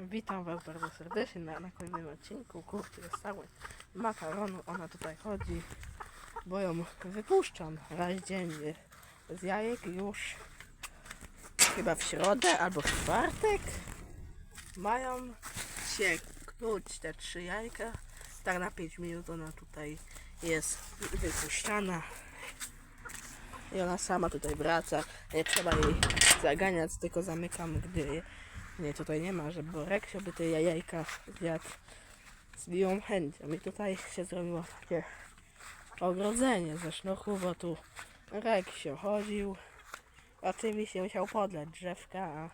Witam Was bardzo serdecznie na, na kolejnym odcinku kurczę z cały makaronu. Ona tutaj chodzi, bo ją wypuszczam raz dziennie z jajek już chyba w środę albo w czwartek. Mają się knuć te trzy jajka. Tak na 5 minut ona tutaj jest wypuszczana. I ona sama tutaj wraca. Nie trzeba jej zaganiać, tylko zamykam, gdy nie, tutaj nie ma, żeby Reksio by te jajajka zjadł z miłą chęcią. I tutaj się zrobiło takie ogrodzenie ze bo tu Reksio chodził. Oczywiście musiał podleć drzewka, a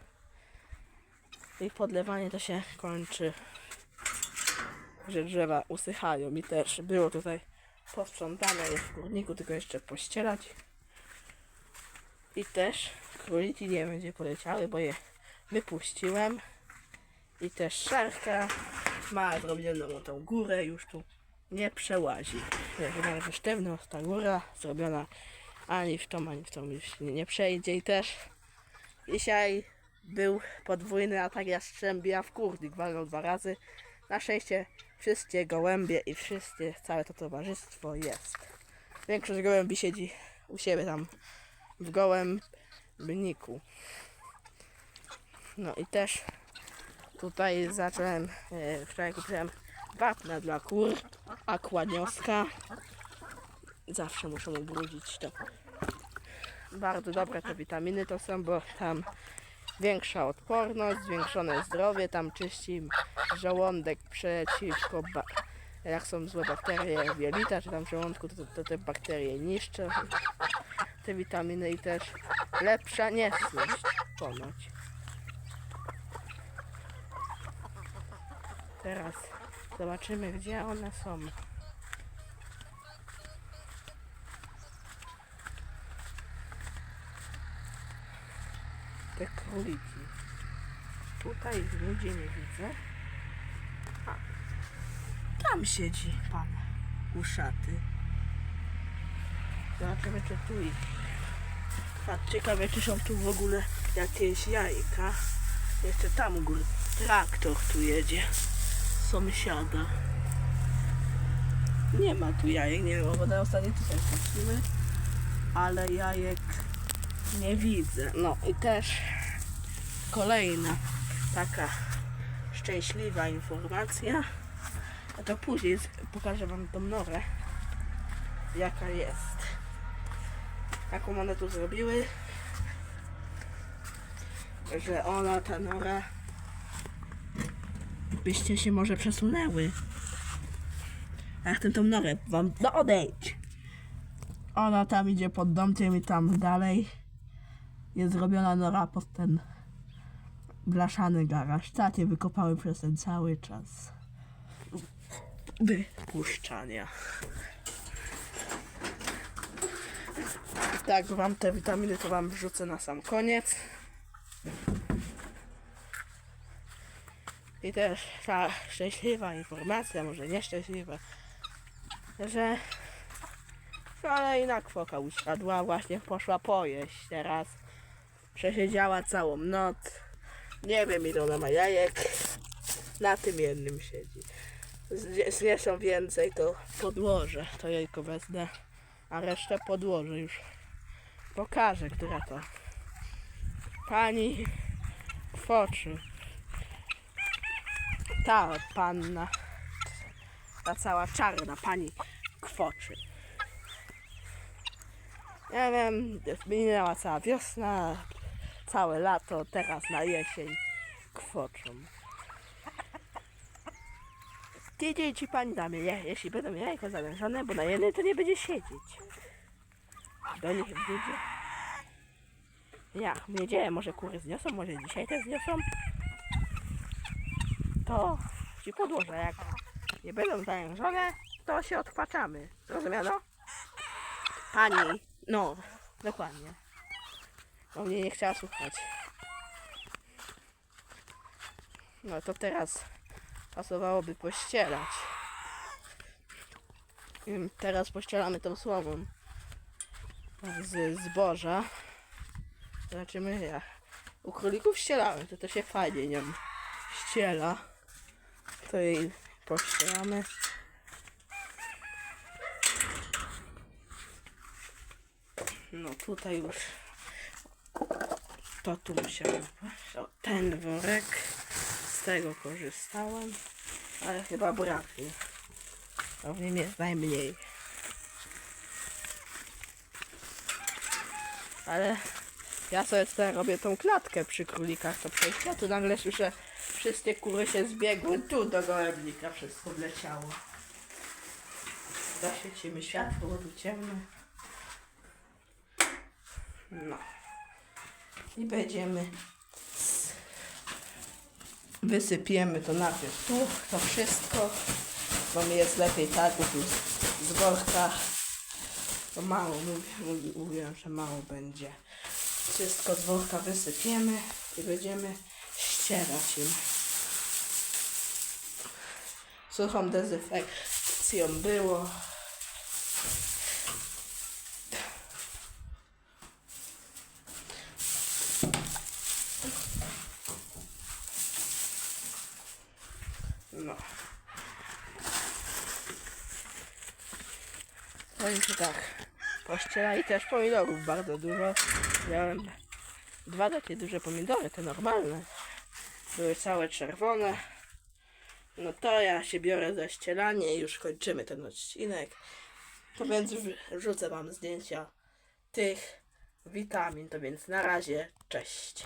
ich podlewanie to się kończy, że drzewa usychają. I też było tutaj posprzątane jest w górniku, tylko jeszcze pościelać. I też króliki nie gdzie poleciały, bo je wypuściłem. I też szarka ma zrobioną tą górę, już tu nie przełazi. Wygląda, że sztywno ta góra zrobiona ani w tą, ani w tą już nie, przejdzie. I też dzisiaj był podwójny atak jastrzębia w kurnik, walnął dwa razy. Na szczęście wszystkie gołębie i wszystkie, całe to towarzystwo jest. Większość gołębi siedzi u siebie tam w gołębniku. No i też tutaj zacząłem, e, wczoraj kupiłem wapna dla kur, akładnioska. Zawsze muszę ubrudzić to. Bardzo dobre te witaminy to są, bo tam większa odporność, zwiększone zdrowie, tam czyści żołądek przeciwko, jak są złe bakterie w jelita, czy tam w żołądku, to, to te bakterie niszczą te witaminy i też lepsza niesność ponoć. Teraz zobaczymy, gdzie one są. Te króliki. Tutaj nigdzie nie widzę. A, tam siedzi pan uszaty. Zobaczymy, czy tu ich. A ciekawe, czy są tu w ogóle jakieś jajka. Jeszcze tam u góry traktor tu jedzie. Sąsiada. Nie ma tu jajek, nie wiem, bo na ostatnio tutaj patrzymy. Ale jajek nie widzę. No i też kolejna taka szczęśliwa informacja. A to później pokażę wam tą norę. Jaka jest. Jaką one tu zrobiły. Że ona, ta nora byście się może przesunęły. Ja chcę tą norę wam no odejdź. Ona tam idzie pod domkiem i tam dalej jest zrobiona nora pod ten blaszany garaż. Tacie wykopały przez ten cały czas wypuszczania. Tak, wam te witaminy to wam wrzucę na sam koniec. I też ta szczęśliwa informacja, może nieszczęśliwa, że kolejna kwoka usiadła, właśnie poszła pojeść teraz. Przesiedziała całą noc. Nie wiem ile ona ma jajek. Na tym jednym siedzi. Zniesą więcej, to podłożę. To jajko wezmę, a resztę podłożę już. Pokażę, która to. Pani kwoczy. Ta panna. Ta cała czarna pani kwoczy. Ja wiem, minęła cała wiosna, całe lato, teraz na jesień kwoczą. Gdzie dzieci pani damy, je, jeśli będą jajko zawężone, bo na jednej to nie będzie siedzieć. Do nich wjedzie. Ja, wiedziałem, może kury zniosą, może dzisiaj też zniosą. To ci podłożę, jak nie będą zawężone, to się odkwaczamy. Rozumiano? Pani, no, dokładnie. Bo mnie nie chciała słuchać. No to teraz pasowałoby pościelać. Teraz pościelamy tą słomą z zboża. Zobaczymy jak. U królików ścielałem, to to się fajnie nią ściela, to jej pościelamy. No tutaj już to tu musiałem. O, ten worek. Z tego korzystałem. Ale chyba braknie. A w nim jest najmniej. Ale ja sobie tutaj robię tą klatkę przy królikach to przejść. Ja tu nagle słyszę, wszystkie kury się zbiegły tu do gołębnika, wszystko wleciało. Zaświecimy światło, bo tu ciemno. No. I będziemy wysypiemy to najpierw tu, to wszystko, bo mi jest lepiej tak, bo z, z to mało, mówię- mówi- mówiłem, że mało będzie. Wszystko z worka wysypiemy i będziemy ścierać im. Suchą dezynfekcją było. No. Ci tak. Pościelali też pomidorów bardzo dużo. Miałem dwa takie duże pomidory, te normalne. Były całe czerwone. No to ja się biorę za ścielanie i już kończymy ten odcinek. To więc wr- wrzucę wam zdjęcia tych witamin. To więc na razie, cześć.